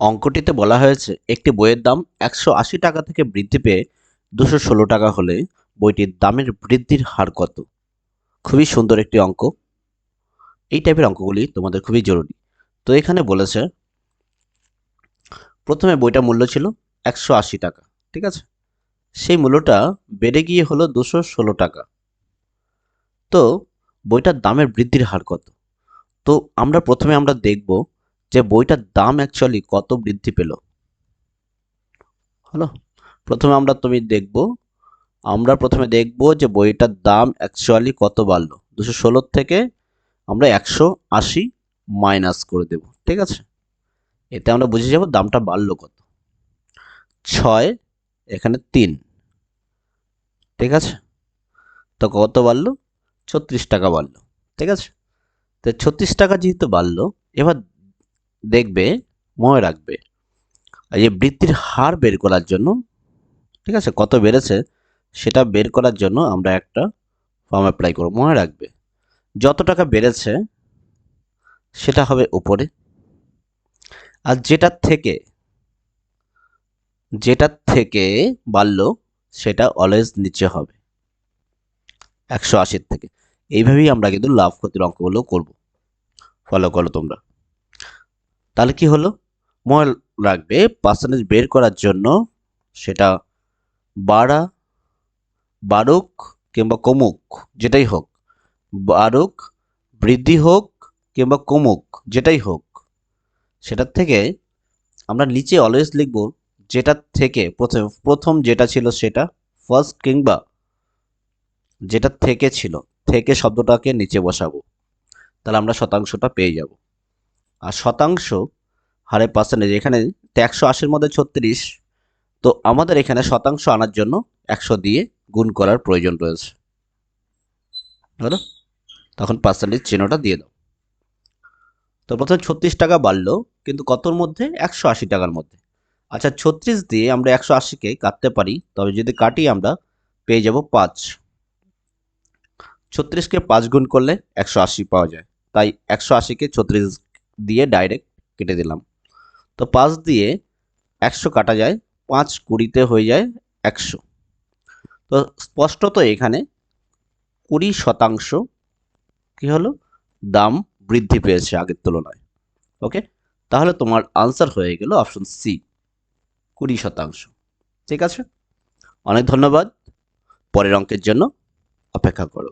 অঙ্কটিতে বলা হয়েছে, একটি বইয়ের দাম একশো আশি টাকা থেকে বৃদ্ধি পেয়ে দুশো ষোলো টাকা হলে বইটির দামের বৃদ্ধির হার কত? খুবই সুন্দর একটি অঙ্ক। এই টাইপের অঙ্কগুলি তোমাদের খুবই জরুরি। তো এখানে বলেছে, প্রথমে বইটার মূল্য ছিল একশো আশি টাকা, ঠিক আছে? সেই মূল্যটা বেড়ে গিয়ে হলো দুশো ষোলো টাকা। তো বইটার দামের বৃদ্ধির হার কত? তো আমরা প্রথমে আমরা দেখব যে বইটার দাম অ্যাকচুয়ালি কত বৃদ্ধি পেল? হলো? প্রথমে আমরা তুমি দেখব, আমরা প্রথমে দেখব যে বইটার দাম অ্যাকচুয়ালি কত বাড়লো। দুশো ষোলোর থেকে আমরা একশো আশি মাইনাস করে দেব, ঠিক আছে? এতে আমরা বুঝে যাব দামটা বাড়লো কত। ছয়, এখানে তিন, ঠিক আছে? তো কত বাড়লো? ছত্রিশ টাকা বাড়লো, ঠিক আছে? তো ছত্রিশ টাকা যেহেতু বাড়লো, এবার দেখবে, মনে রাখবে। এই বৃদ্ধির হার বের করার জন্য, ঠিক আছে, কত বেড়েছে, সেটা বের করার জন্য আমরা একটা ফর্ম অ্যাপ্লাই করব। মনে রাখবে, যত টাকা বেড়েছে, সেটা হবে উপরে। আর যেটার থেকে যেটার থেকে বাড়লো, সেটা অলওয়েজ নিচে হবে। একশো আশির থেকে। এইভাবেই আমরা কিন্তু লাভ ক্ষতির অঙ্কগুলো করব। ফলো করো তোমরা। তাহলে কি হলো? মনে রাখবে পার্সেন্টেজ বের করার জন্য সেটা বাড়া, বাড়ুক কিংবা কমুক, যেটাই হোক। বাড়ুক, বৃদ্ধি হোক কিংবা কমুক, যেটাই হোক। সেটার থেকে আমরা নিচে অলওয়েজ লিখব যেটার থেকে প্রথম প্রথম যেটা ছিল সেটা ফার্স্ট কিংবা যেটা থেকে ছিল, থেকে শব্দটাকে নিচে বসাবো। তাহলে আমরা শতাংশটা পেয়ে যাব। শতাংশ হারে পার্সেন্টেজ এখানে একশো আশির মধ্যে ছত্রিশ, তো আমাদের এখানে শতাংশ আনার জন্য একশো দিয়ে গুণ করার প্রয়োজন রয়েছে। হলো তখন পার্সেন্টেজ চিহ্নটা দিয়ে দাও। তো প্রথমে ছত্রিশ টাকা বাড়লো, কিন্তু কতর মধ্যে? একশো আশি টাকার মধ্যে। আচ্ছা ছত্রিশ দিয়ে আমরা একশো আশিকে কাটতে পারি, তবে যদি কাটি আমরা পেয়ে যাব পাঁচ। ছত্রিশকে পাঁচ গুণ করলে একশো আশি পাওয়া যায়। তাই একশো আশিকে ছত্রিশ দিয়ে ডাইরেক্ট কেটে দিলাম। তো পাঁচ দিয়ে একশো কাটা যায়, পাঁচ কুড়িতে হয়ে যায় একশো। তো স্পষ্টত এখানে কুড়ি শতাংশ কি হলো? দাম বৃদ্ধি পেয়েছে আগের তুলনায়। ওকে তাহলে তোমার আনসার হয়ে গেল অপশন সি কুড়ি শতাংশ। ঠিক আছে? অনেক ধন্যবাদ। পরের অঙ্কের জন্য অপেক্ষা করো।